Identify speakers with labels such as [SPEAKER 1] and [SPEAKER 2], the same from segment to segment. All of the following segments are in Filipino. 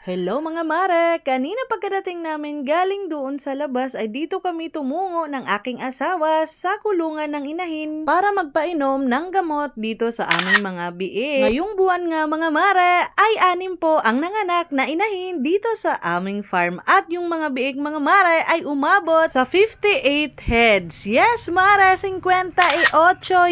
[SPEAKER 1] Hello mga mare! Kanina pagkadating namin galing doon sa labas ay dito kami tumungo ng aking asawa sa kulungan ng inahin para magpainom ng gamot dito sa aming mga biik. Ngayong buwan nga mga mare ay anim po ang nanganak na inahin dito sa aming farm at yung mga biik mga mare ay umabot sa 58 heads. Yes mare, 58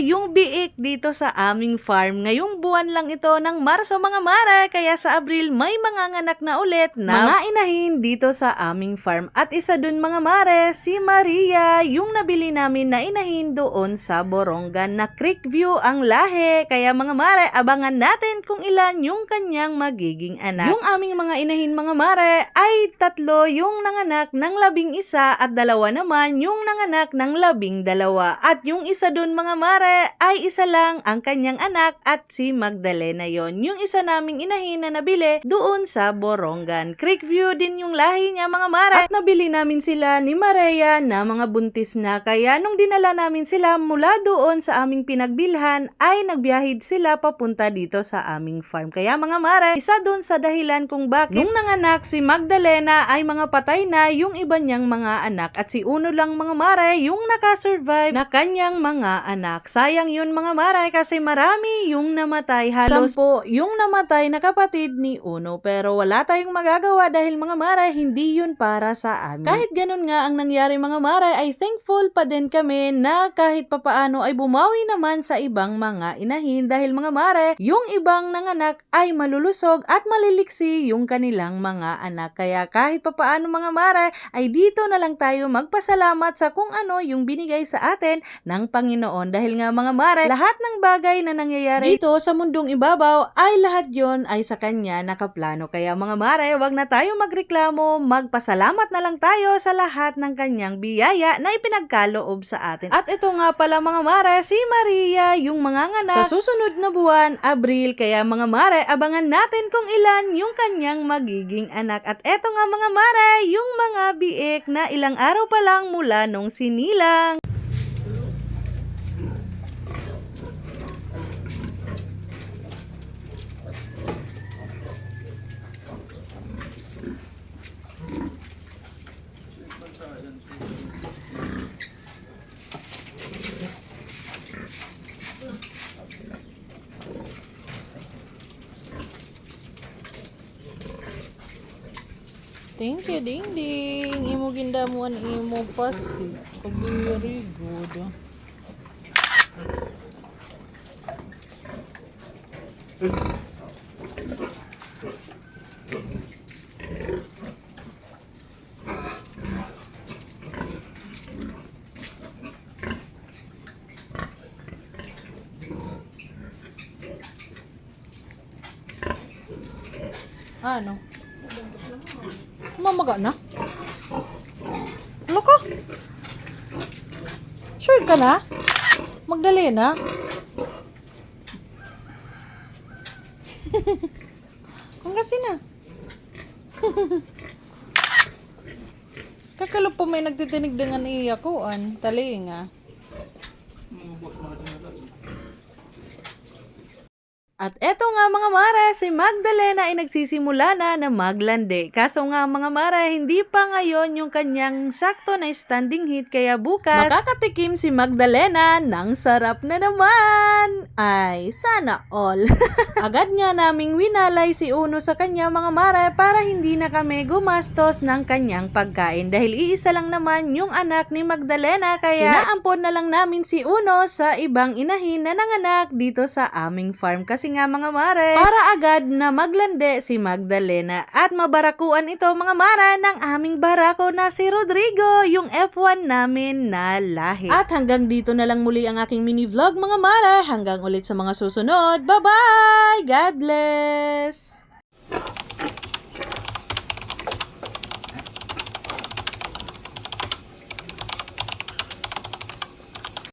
[SPEAKER 1] yung biik dito sa aming farm. Ngayong buwan lang ito ng Marso mga mare kaya sa Abril may mga nganak na ulit na mga inahin dito sa aming farm. At isa dun mga mare, si Maria, yung nabili namin na inahin doon sa Borongan na Creek View ang lahi. Kaya mga mare, abangan natin kung ilan yung kanyang magiging anak. Yung aming mga inahin mga mare ay tatlo yung nanganak ng labing isa at dalawa naman yung nanganak ng labing dalawa. At yung isa dun mga mare ay isa lang ang kanyang anak at si Magdalena yon. Yung isa naming inahin na nabili doon sa Borongan. Creekview din yung lahi niya mga mare. At nabili namin sila ni Maria na mga buntis na. Kaya nung dinala namin sila mula doon sa aming pinagbilhan ay nagbiyahid sila papunta dito sa aming farm. Kaya mga mare, isa doon sa dahilan kung bakit nung nanganak si Magdalena ay mga patay na yung iba niyang mga anak. At si Uno lang mga mare yung nakasurvive na kanyang mga anak. Sayang yun mga mare kasi marami yung namatay. Halos Sampo yung namatay na kapatid ni Uno. Pero wala tayong magagawa dahil mga mare, hindi yun para sa amin. Kahit ganun nga ang nangyari mga mare, ay thankful pa din kami na kahit papaano ay bumawi naman sa ibang mga inahin dahil mga mare, yung ibang nanganak ay malulusog at maliliksi yung kanilang mga anak. Kaya kahit papaano mga mare, ay dito na lang tayo magpasalamat sa kung ano yung binigay sa atin ng Panginoon dahil nga mga mare, lahat ng bagay na nangyayari dito sa mundong ibabaw ay lahat yon ay sa Kanya nakaplano. Kaya mga mare, wag na tayo magreklamo, magpasalamat na lang tayo sa lahat ng Kanyang biyaya na ipinagkaloob sa atin. At ito nga pala mga mare, si Maria, yung mga nganak sa susunod na buwan, Abril. Kaya mga mare, abangan natin kung ilan yung kanyang magiging anak. At eto nga mga mare, yung mga biik na ilang araw pa lang mula nung sinilang. Thank you, Ding Ding. Imo gindamuan imo pasi. Very good. Ano? Mamaga na? Ano ka? Sure ka na? Magdalena? Ang kasi na. Kakalo pa may nagtitinig dengan iya ko an talinga. At eto nga mga mare, si Magdalena ay nagsisimula na na maglande. Kaso nga mga mare, hindi pa ngayon yung kanyang sakto na standing heat kaya bukas makakatikim si Magdalena ng sarap na naman. Ay, sana all. Agad nga naming winalay si Uno sa kanya mga mare para hindi na kami gumastos ng kanyang pagkain dahil iisa lang naman yung anak ni Magdalena kaya inaampon na lang namin si Uno sa ibang inahin na nanganak dito sa aming farm kasi nga mga mare para agad na maglande si Magdalena at mabarakuan ito mga mare ng aming barako na si Rodrigo yung F1 namin na lahi. At hanggang dito na lang muli ang aking mini vlog mga mare hanggang ulit sa mga susunod. Bye bye! God bless!